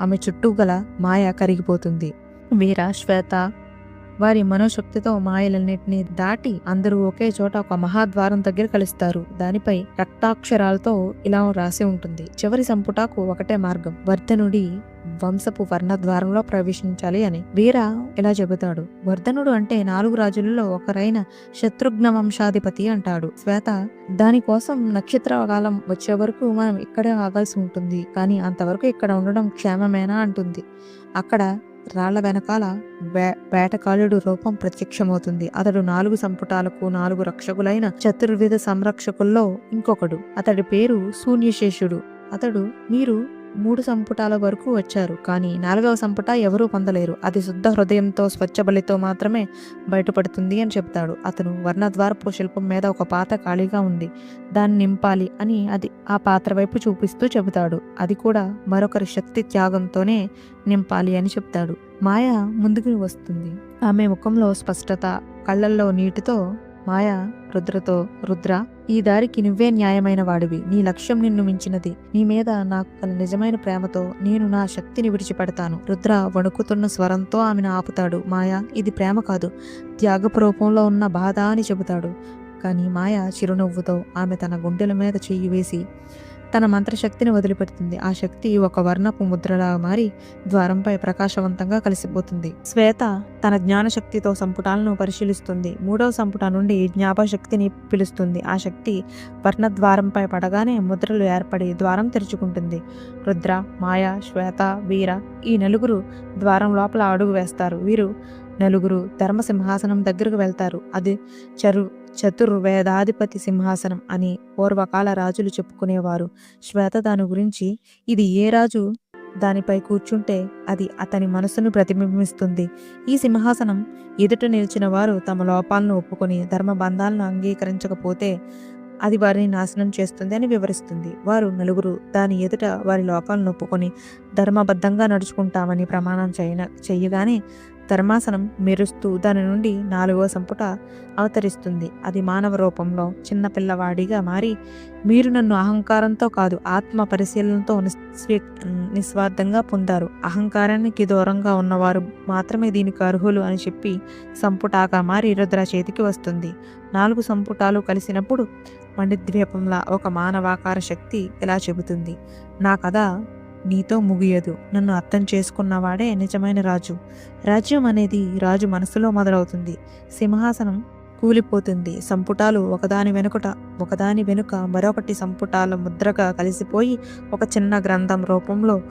ఆమె చుట్టూ గల మాయ కరిగిపోతుంది. వీర శ్వేత వారి మనోశక్తితో మాయలన్నింటినీ దాటి అందరూ ఒకే చోట ఒక మహాద్వారం దగ్గర కలుస్తారు. దానిపై రక్తాక్షరాలతో ఇలా రాసి ఉంటుంది. చివరి సంపుటకు ఒకటే మార్గం. వర్ధనుడి వంశపు వర్ణద్వారంలో ప్రవేశించాలి అని. వీర ఇలా చెబుతాడు. వర్ధనుడు అంటే నాలుగు రాజులలో ఒకరైన శత్రుఘ్న వంశాధిపతి అంటాడు. శ్వేత దానికోసం నక్షత్ర కాలం వచ్చే వరకు మనం ఇక్కడే ఆగాల్సి ఉంటుంది. కానీ అంతవరకు ఇక్కడ ఉండడం క్షేమమేనా అంటుంది. అక్కడ రాళ్ళ వెనకాల వే వేటకాలుడు రూపం ప్రత్యక్షమవుతుంది. అతడు నాలుగు సంపుటాలకు నాలుగు రక్షకులైన చతుర్విధ సంరక్షకుల్లో ఇంకొకడు. అతడి పేరు శూన్యశేషుడు. అతడు మీరు మూడు సంపుటాల వరకు వచ్చారు. కానీ నాలుగవ సంపుట ఎవరూ పొందలేరు. అది శుద్ధ హృదయంతో స్వచ్ఛబలితో మాత్రమే బయటపడుతుంది అని చెప్తాడు. అతను వర్ణద్వారపు శిల్పం మీద ఒక పాత ఖాళీగా ఉంది. దాన్ని నింపాలి అని అది ఆ పాత్ర వైపు చూపిస్తూ చెబుతాడు. అది కూడా మరొకరి శక్తి త్యాగంతోనే నింపాలి అని చెప్తాడు. మాయ ముందుకు వస్తుంది. ఆమె ముఖంలో స్పష్టత కళ్ళల్లో నీటితో మాయ రుద్రతో రుద్ర ఈ దారికి నువ్వే న్యాయమైన వాడివి. నీ లక్ష్యం నిన్ను మించినది. నీ మీద నాకు తన నిజమైన ప్రేమతో నేను నా శక్తిని విడిచిపెడతాను. రుద్ర వణుకుతున్న స్వరంతో ఆమెను ఆపుతాడు. మాయ ఇది ప్రేమ కాదు. త్యాగపు రూపంలో ఉన్న బాధ అని చెబుతాడు. కానీ మాయ చిరునవ్వుతో ఆమె తన గుండెల మీద చెయ్యి వేసి తన మంత్రశక్తిని వదిలిపెడుతుంది. ఆ శక్తి ఒక వర్ణపు ముద్రలా మారి ద్వారంపై ప్రకాశవంతంగా కలిసిపోతుంది. శ్వేత తన జ్ఞానశక్తితో సంపుటాలను పరిశీలిస్తుంది. మూడవ సంపుట నుండి జ్ఞాపశక్తిని పిలుస్తుంది. ఆ శక్తి వర్ణ ద్వారంపై పడగానే ముద్రలు ఏర్పడి ద్వారం తెరుచుకుంటుంది. రుద్ర మాయ శ్వేత వీర ఈ నలుగురు ద్వారం లోపల అడుగు వేస్తారు. వీరు నలుగురు ధర్మసింహాసనం దగ్గరకు వెళ్తారు. అది చరు చతుర్వేదాధిపతి సింహాసనం అని పూర్వకాల రాజులు చెప్పుకునేవారు. శ్వేత దాని గురించి ఇది ఏ రాజు? దానిపై కూర్చుంటే అది అతని మనసును ప్రతిబింబిస్తుంది. ఈ సింహాసనం ఎదుట నిలిచిన వారు తమ లోపాలను ఒప్పుకొని ధర్మబంధాలను అంగీకరించకపోతే అది వారిని నాశనం చేస్తుంది అని వివరిస్తుంది. వారు నలుగురు దాని ఎదుట వారి లోపాలను ఒప్పుకొని ధర్మబద్ధంగా నడుచుకుంటామని ప్రమాణం చేయన చెయ్యగానే ధర్మాసనం మెరుస్తూ దాని నుండి నాలుగో సంపుట అవతరిస్తుంది. అది మానవ రూపంలో చిన్న పిల్లవాడిగా మారి మీరు నన్ను అహంకారంతో కాదు ఆత్మ పరిశీలనతో నిస్వీ నిస్వార్థంగా పొందారు. అహంకారానికి దూరంగా ఉన్నవారు మాత్రమే దీనికి అర్హులు అని చెప్పి సంపుటాగా మారి రుద్ర చేతికి వస్తుంది. నాలుగు సంపుటాలు కలిసినప్పుడు మణిద్వీపంలా ఒక మానవాకార శక్తి ఇలా చెబుతుంది. నా కథ నీతో ముగియదు. నన్ను అర్థం చేసుకున్నవాడే నిజమైన రాజు. రాజ్యం అనేది రాజు మనసులో మొదలవుతుంది. సింహాసనం కూలిపోతుంది. సంపుటాలు ఒకదాని వెనుకట ఒకదాని వెనుక మరొకటి సంపుటాల ముద్రగా కలిసిపోయి ఒక చిన్న గ్రంథం రూపంలో